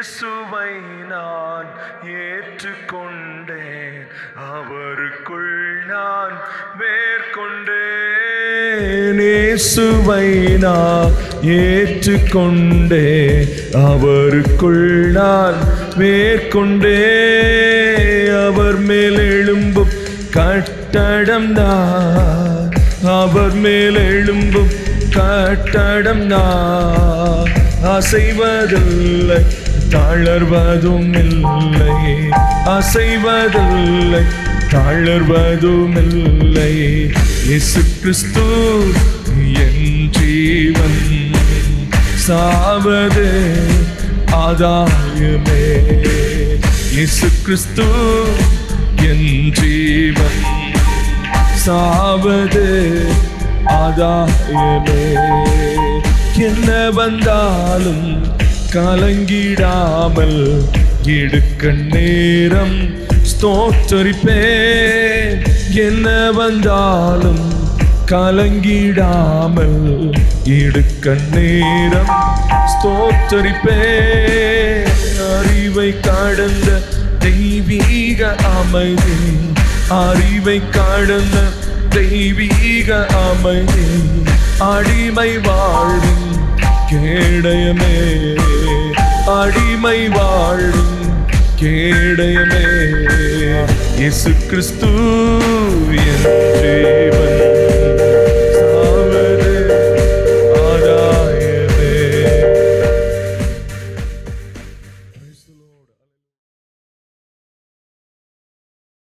இயேசுவை நான் ஏற்றுக்கொண்டேன். அவருக்குள் நான் மேற்கொண்டேன். இயேசுவை நான் ஏற்றுக்கொண்டேன். அவருக்குள் நான் மேற்கொண்டே அவர் மேல் எழும்பும் கட்டடம் தான் அவர் மேல் எழும்பும் கட்டடம் நான். அசைவதில்லை. தளர்வதும் இல்லை அசைவதில்லை. தளர்வதும் இல்லை இயேசு கிறிஸ்து என் ஜீவன். சாவது ஆதாயமே. இயேசு கிறிஸ்து என் ஜீவன். சாவது ஆதாயமே. என்ன வந்தாலும் கலங்கிடாமல் எடுக்க நேரம் ஸ்தோத்தரிப்பேன் என்ன வந்தாலும் கலங்கிடாமல் எடுக்க நேரம் ஸ்தோத்தரிப்பேன் அறிவை கடந்த தெய்வீக அமைதி அறிவை கடந்த தெய்வீக அமைதி அடிமை வாழ்வு கேடயமே. அடிமை வாழும் கேடயமே. இயேசு கிறிஸ்து என்